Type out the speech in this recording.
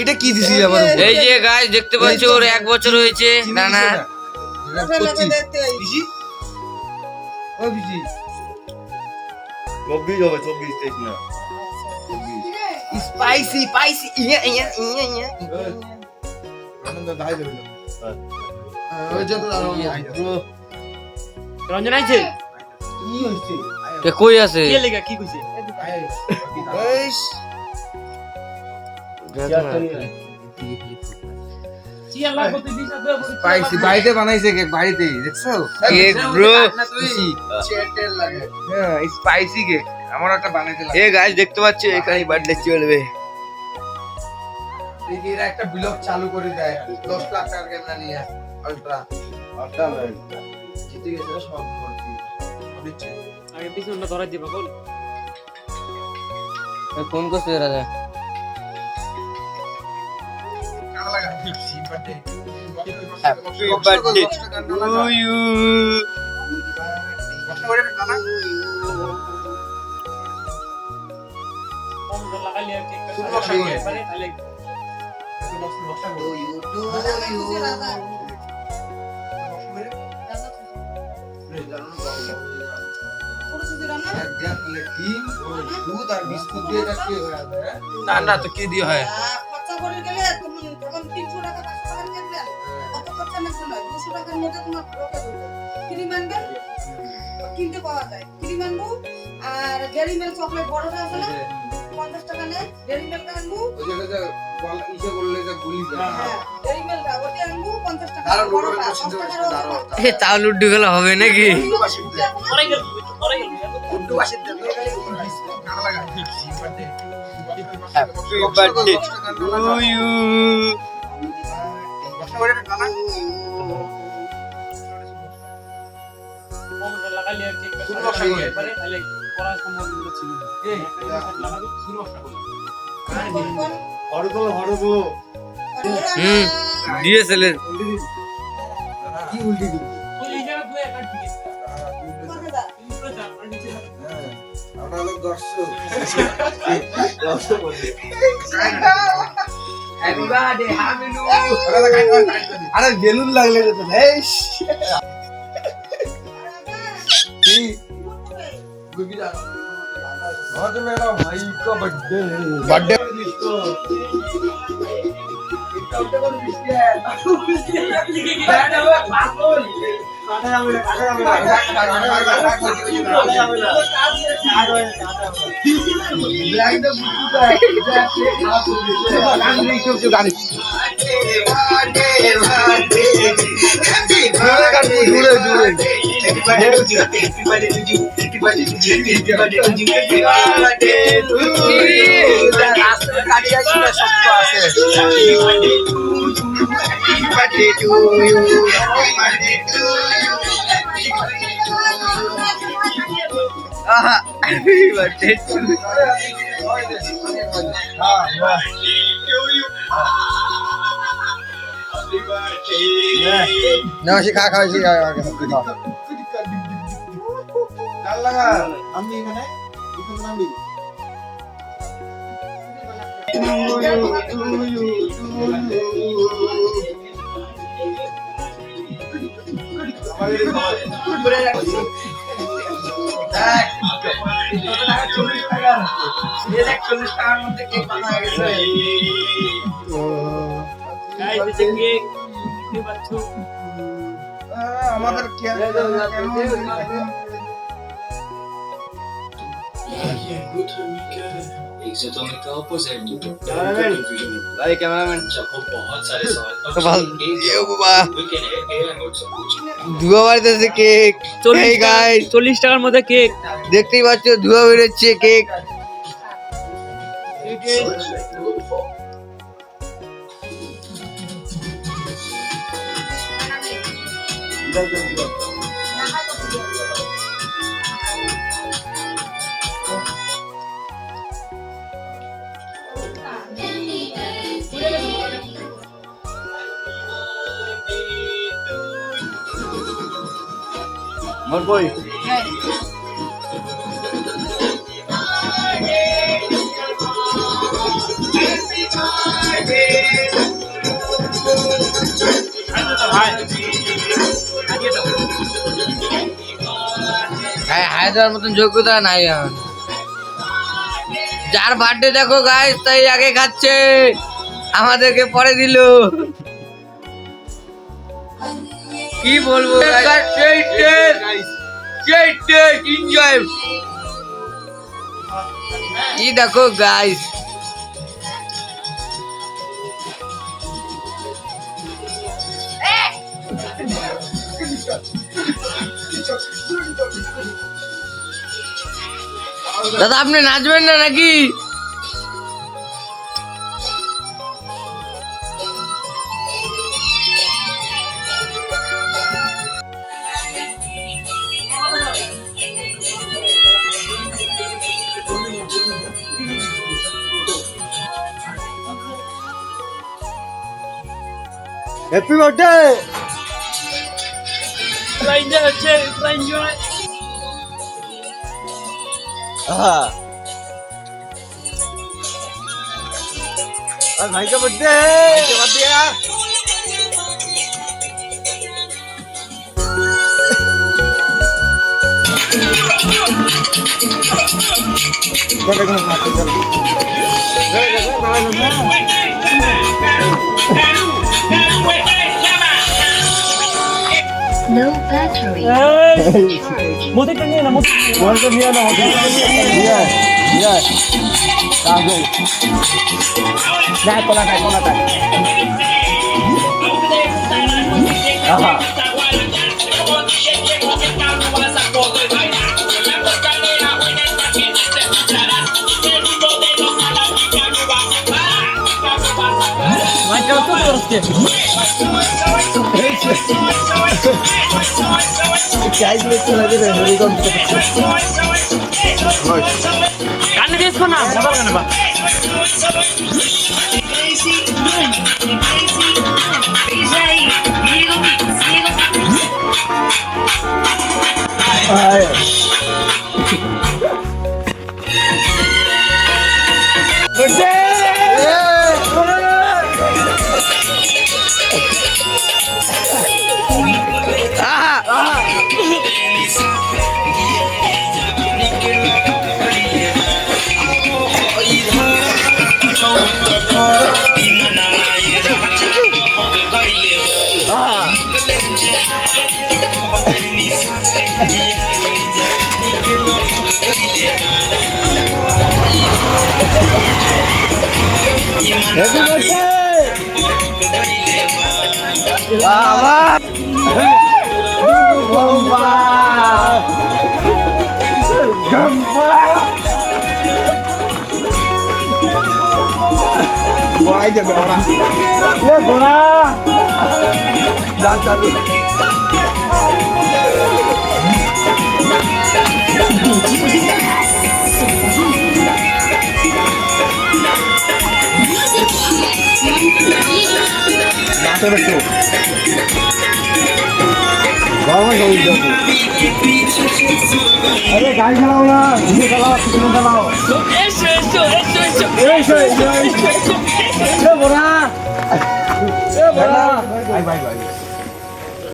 এটা কি দিছিস আবার এই যে গাছ দেখতে পাচ্ছ ওর এক বছর হয়েছে। না। না বিজি ও বিজি চব্বিশ হবে চব্বিশ তেইশ না। স্পাইসি স্পাইসি ইয়া ইয়া ইয়া ইয়া ওই যত রঞ্জন আইছে? কি হইছে কে কই আছে? কে লেগা কি কইছে? বাড়িতে বানাইছে কেক বাড়িতে দেখছ কেক ব্রো হ্যাঁ স্পাইসি কেক আমার একটা বানাইতে এ দেখতে পাচ্ছ এখানে বার্থডে চলবে এরা একটা ব্লগ চালু করে দেয় দশ লাখ টাকার ক্যামেরা নিয়ে আলট্রা জিতে গেছে সব ভর্তি পিছনটা ধরাই দিবা বল ফোন করছে রাজা এটা কি হয়ে যাবে হ্যাঁ? না না তো কি দিয়ে হয় খরচা করে গেলে তুমি তখন তিনশো টাকা পাঁচশো টাকা অত খরচা না। দুশো টাকার মধ্যে তোমার ক্রিম আনবেন কিনতে পাওয়া যায়। ক্রিম আনব আর ডেরি মিল্ক চকলেট বড়টা আছে না? পঞ্চাশ টাকা নেয় ডেরি মিল্ক আনব। হ্যাঁ। এ তাও লুড্ডু খেলা হবে নাকি? হরো তোলো, হরো তোলো। হুম ডিএসএলএর কি উল্টি দিবি? আরে বেলুন লাগলে যেত হেস কি গুবি দা आज मेरा भाई का बर्थडे बर्थडे আছে না শিখা খাওয়া শিখা কাল লাগা আমি এখানে এখানে নামবি গাইস দিছে কেক দেখতে পাচ্ছ আমাদের एक से तो लिखा अपोजिट Cameraman. भाई कैमरामैन जब हम बहुत सारे सवाल तो भाल ये बाबा we can AI notes से पूछना ধোয়া বাড়িতেছে কেক চল্লিশ Hey guys. টাকা- চল্লিশ টাকার মধ্যে কেক দেখতেই পাচ্ছ ধোয়া বেরোচ্ছে কেক और कोई হ্যাঁ হ্যাঁ হাই দেওয়ার মতন যোগ্যতা নাই যার বার্থডে দেখো গাইস তাই আগে খাচ্ছে। আমাদেরকে পরে দিল। কি বলব সেই টেস্ট সেই টেস্ট এনজয় কি দেখো গাইস দাদা আপনি নাচবেন না নাকি? Happy birthday! Try enjoy, try enjoy. Ah. Ah, birthday! Happy birthday! No battery. মোদিটা নিয়ে না মোদিটা নিয়ে না মোদিটা নিয়ে না নিয়ে কাগজ না কোলাটা কোলাটা আহা కన్ను తీసుకున్నా మొదలు కనుక Ah, é. Selamat Gempa Gempa Gua aja gak orang Ya gua Dasar lu Thank you. хорошо. Давай, давай, давай. আরে গাড়ি চালাও না নিজে চালাও পিছনে চালাও। এসো এসো এসো এসো। এসো এসো এসো। এ বড়া এ বড়া বাই বাই বাই।